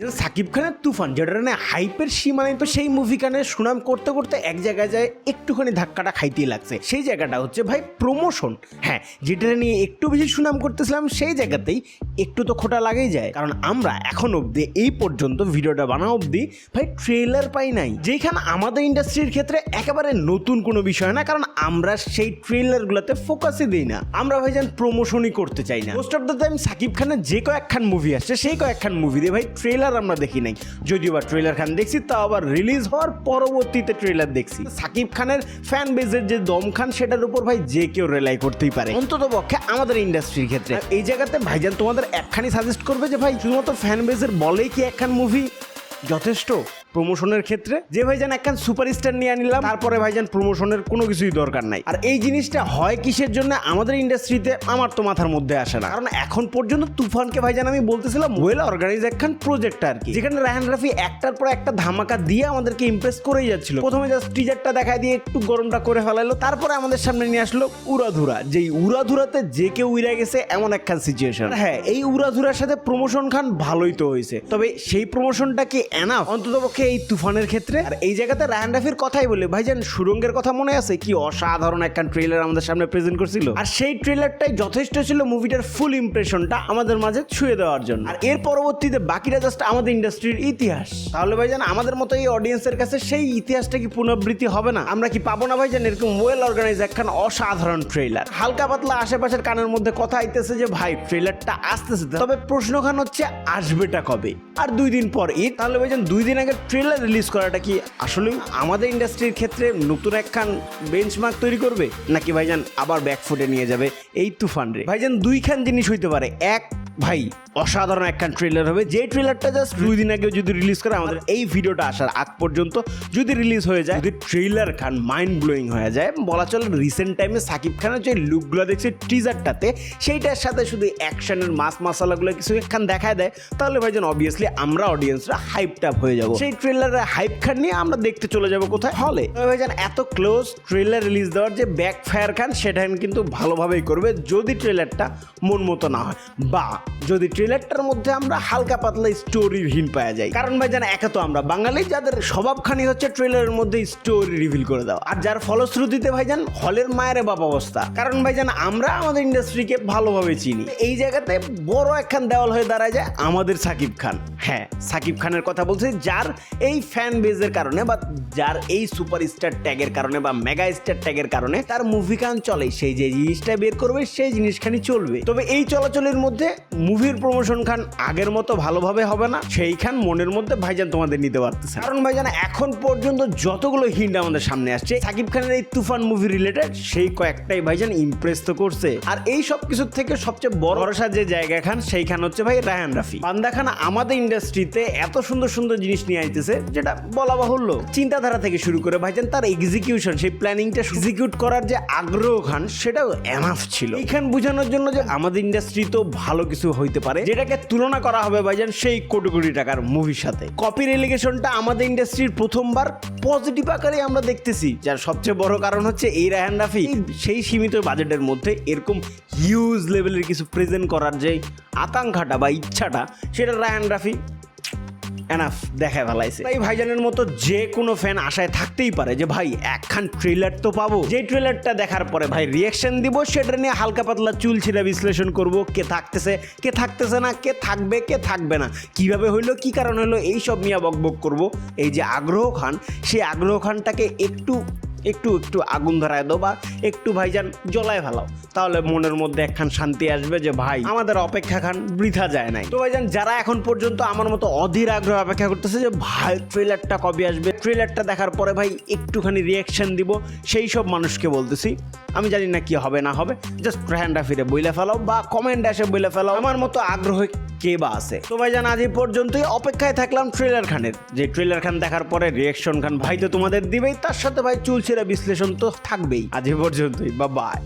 যেটা সাকিব খানের তুফান, যেটা মানে হাইপের সীমানায় তো সেই মুভি কানের সুনাম করতে করতে এক জায়গায় যায়, একটুখানি ধাক্কাটা খাইতেই লাগছে। সেই জায়গাটা হচ্ছে ভাই প্রমোশন হ্যাঁ যেটা নিয়ে একটু বেশি সুনাম করতেছিলাম, সেই জায়গাতেই একটু তো খোটা লাগেই যায়। কারণ আমরা এখন অবধি, এই পর্যন্ত ভিডিওটা বানা অবধি ভাই ট্রেলার পাই নাই। যেখানে আমাদের ইন্ডাস্ট্রির ক্ষেত্রে একেবারে নতুন কোনো বিষয় না, কারণ আমরা সেই ট্রেলারগুলোতে ফোকাসই দিই না। আমরা ভাইজান প্রমোশনই করতে চাই না। Most of the time Shakib খানের যে কয়েকখান মুভি আসছে, সেই কয়েকখান মুভি দিয়ে ভাই ট্রেলার আমরা দেখি নাই। যদিও বা ট্রেলার খান দেখছি, তা আবার রিলিজ হওয়ার পরবর্তীতে ট্রেলার দেখছি। সাকিব খানের ফ্যান বেজের যে দম খান, সেটার উপর ভাই যে কেউ রেলাই করতেই পারে। অন্তত পক্ষে আমাদের ইন্ডাস্ট্রির ক্ষেত্রে। এই জায়গাতে ভাইজান, তোমাদের একখানি সাজেস্ট করবে যে ভাই, শুধুমাত্র ফ্যান বেজের বলেই কি একখান মুভি যথেষ্ট? প্রমোশনের ক্ষেত্রে যে ভাইজান একখান সুপারস্টার নিয়ে আনিলাম, তারপরে ভাইজান প্রমোশনের কোনো কিছুই দরকার নাই। আর এই জিনিসটা হয় কিসের জন্য? আমাদের ইন্ডাস্ট্রিতে আমার তো মাথার মধ্যে আসে না। কারণ এখন পর্যন্ত তুফানকে ভাইজান আমি বলতেছিলাম ওয়েল অর্গানাইজ একখান প্রজেক্ট আর কি। যেখানে রাহান রাফি একটার পর একটা ধামাকা দিয়ে আমাদেরকে ইমপ্রেস করেই যাচ্ছিল। প্রথমে জাস্ট টিজারটা দেখায় দিয়ে একটু গরমটা করে ফেলাইলো, তারপরে আমাদের সামনে নিয়ে আসলো উড়াধুরা। যেই উড়াধুরাতে যে কেউ উড়ে গেছে, এমন একখান সিচুয়েশন হ্যাঁ এই উড়াধুরার সাথে প্রমোশন খান ভালোই তো হয়েছে। তবে সেই প্রমোশনটা কি এনাফ অন্ততপক্ষে এই তুফানের ক্ষেত্রে? আর এই জায়গাতে রায়ান রাফির কথাই বলে। ভাইজান সুরঙ্গের কথা মনে আছে? কি অসাধারণ একটা ট্রেলার আমাদের সামনে প্রেজেন্ট করছিল। আর সেই ট্রেলারটাই যথেষ্ট ছিল মুভিটার ফুল ইমপ্রেশনটা আমাদের মাঝে ছুঁয়ে দেওয়ার জন্য। আর এর পরবর্তীতে বাকিটা জাস্ট আমাদের ইন্ডাস্ট্রির ইতিহাস। তাহলে ভাইজান আমাদের মতো এই অডিয়েন্সের কাছে সেই ইতিহাসটা কি পুনরাবৃত্তি হবে না? আমরা কি পাবো না ভাইজান? এরকম ওয়েল অর্গানাইজ একখান অসাধারণ ট্রেলার হালকা পাতলা আশেপাশের কানের মধ্যে কথা আইতেছে যে ভাই ট্রেলারটা আসতেছে তবে প্রশ্নখান হচ্ছে আসবেটা কবে? আর দুই দিন পর ঈদ। তাহলে ভাইজান দুই দিন আগে ট্রেলার রিলিজ করাটা কি আসলে আমাদের ইন্ডাস্ট্রির ক্ষেত্রে নতুন একখান বেঞ্চমার্ক তৈরি করবে? নাকি ভাইজান আবার ব্যাকফুটে নিয়ে যাবে এই তুফান রে? ভাইজান দুইখান জিনিস হইতে পারে। এক ভাই, অসাধারণ একখান ট্রেলার হবে। যে ট্রেলারটা জাস্ট দুই দিন আগে যদি রিলিজ করে, আমাদের এই ভিডিওটা আসার আগ পর্যন্ত যদি রিলিজ হয়ে যায়, যদি ট্রেলার খান মাইন্ড ব্লোয়িং হয়ে যায়, বলা চলে রিসেন্ট টাইমে সাকিব খানের যে লুকগুলো দেখছি টিজারটাতে সেইটার সাথে শুধু অ্যাকশনের মাস মশালাগুলো কিছু একখান দেখায় দেয়, তাহলে ভাইজান অবভিয়াসলি আমরা অডিয়েন্সরা হাইপ আপ হয়ে যাব। সেই ট্রেলারের হাইপ খান নিয়ে আমরা দেখতে চলে যাব কোথায়? হলে ভাইজান এত ক্লোজ ট্রেলার রিলিজ দেওয়ার যে ব্যাক ফায়ার খান সেটা কিন্তু ভালোভাবেই করবে, যদি ট্রেলারটা মন মতো না হয়। বা যদি ট্রেলারটার মধ্যে আমরা হালকা পাতলা স্টোরির হিন পাওয়া যায়। কারণ ভাই জানা একে তো আমরা বাঙালি, যাদের স্বভাবখানি হচ্ছে ট্রেলারের মধ্যে স্টোরি রিভিল করে দাও। আর যার ফলশ্রুতিতে ভাই ভাইজান, হলের মায়ের বাপ অবস্থা। কারণ ভাই ভাইজান, আমরা আমাদের ইন্ডাস্ট্রিকে ভালোভাবে চিনি। এই জায়গাতে বড় একখান দেওয়াল হয়ে দাঁড়ায় যায় আমাদের সাকিব খান। হ্যাঁ সাকিব খানের কথা বলছে, যার এই ফ্যান বেজের কারণে বা যার এই সুপারস্টার ট্যাগের কারণে বা মেগা স্টার ট্যাগের কারণে তার মুভি কান চলে সেই যে জিনিসটা বের করবে, সেই জিনিসখানি চলবে। তবে এই চলাচলের মধ্যে মুভির প্রমোশন খান আগের মতো ভালোভাবে হবে না সেইখান মনের মধ্যে ভাইজান তোমাদের নিতে পারতেছে কারণ ভাইজান, এখন পর্যন্ত যতগুলো হিন্ট আমাদের সামনে আসছে, সাকিব খানের এই তুফান মুভি রিলেটেড সেই কয়েকটাই ভাইজান ইমপ্রেস তো করছে। আর এই সব কিছুর থেকে সবচেয়ে বড় ভরসা যে জায়গা খান সেইখান হচ্ছে ভাই রায়ান রাফি। বান্দা খান আমাদের ইন্ডাস্ট্রিতে এত সুন্দর সুন্দর জিনিস নিয়ে আইতেছে, যেটা বলা বাহুল্য। চিন্তাধারা থেকে শুরু করে ভাইজান, তার এক্সিকিউশন সেই প্ল্যানিংটা এক্সিকিউট করার যে আগ্রহ খান, সেটাও এনাফ ছিল। এইখান বোঝানোর জন্য যে আমাদের ইন্ডাস্ট্রি তো ভালো কিছু হইতে পারে। যেটাকে তুলনা করা হবে ভাইজান সেই কোটি কোটি টাকার মুভির সাথে। কপি রেলিগেশনটা আমাদের ইন্ডাস্ট্রির প্রথমবার পজিটিভ আকারে আমরা দেখতেছি। যার সবচেয়ে বড় কারণ হচ্ছে এই রায়ান রাফি। সেই সীমিত বাজেটের মধ্যে এরকম হিউজ লেভেলের কিছু প্রেজেন্ট করার যে আকাঙ্ক্ষাটা বা ইচ্ছাটা, সেটা রায়ান রাফি এনাফ দেখায় ফেলাইছে তাই ভাইজানের মতো যে কোনো ফ্যান আশায় থাকতেই পারে যে, ভাই, একখান ট্রেলার তো পাবো। যে ট্রেলারটা দেখার পরে, ভাই রিয়াকশন দিব, সেটা নিয়ে হালকা পাতলা চুল ছিঁড়া বিশ্লেষণ করব, কে থাকতেছে কে থাকতেছে না, কে থাকবে কে থাকবে না, কীভাবে হইল, কি কারণ হলো এই সব নিয়ে বকবক করব। এই যে আগ্রহ খান, সেই আগ্রহ খানটাকে একটু একটু একটু আগুন ধরায় দাও বা একটু ভাইজান জ্বলায় ফেলাও। তাহলে মনের মধ্যে একখান শান্তি আসবে যে, ভাই, আমাদের অপেক্ষা খান, বৃথা যায় নাই। তো ভাইজান, যারা এখন পর্যন্ত আমার মতো অধীর আগ্রহ অপেক্ষা করতেছে যে, ভাই ট্রেলারটা কবে আসবে? ট্রেলারটা দেখার পরে, ভাই, একটুখানি রিয়াকশন দিব। সেই সব মানুষকে বলতেছি। আমি জানি না কি হবে, না হবে। জাস্ট হ্যান্ডা ফিরে বইলে ফেলাও বা কমেন্ট আসে বইলে ফেলাও। আমার মতো আগ্রহ কে বা আছে? তো ভাইজান, আজ এই পর্যন্তই। অপেক্ষায় থাকলাম ট্রেলার খানের। যে ট্রেলার খান দেখার পরে রিয়েকশন খান ভাই তো তোমাদের দিবেই, তার সাথে ভাই চুলছেরা বিশ্লেষণ তো থাকবেই। আজ এই পর্যন্তই বা বাই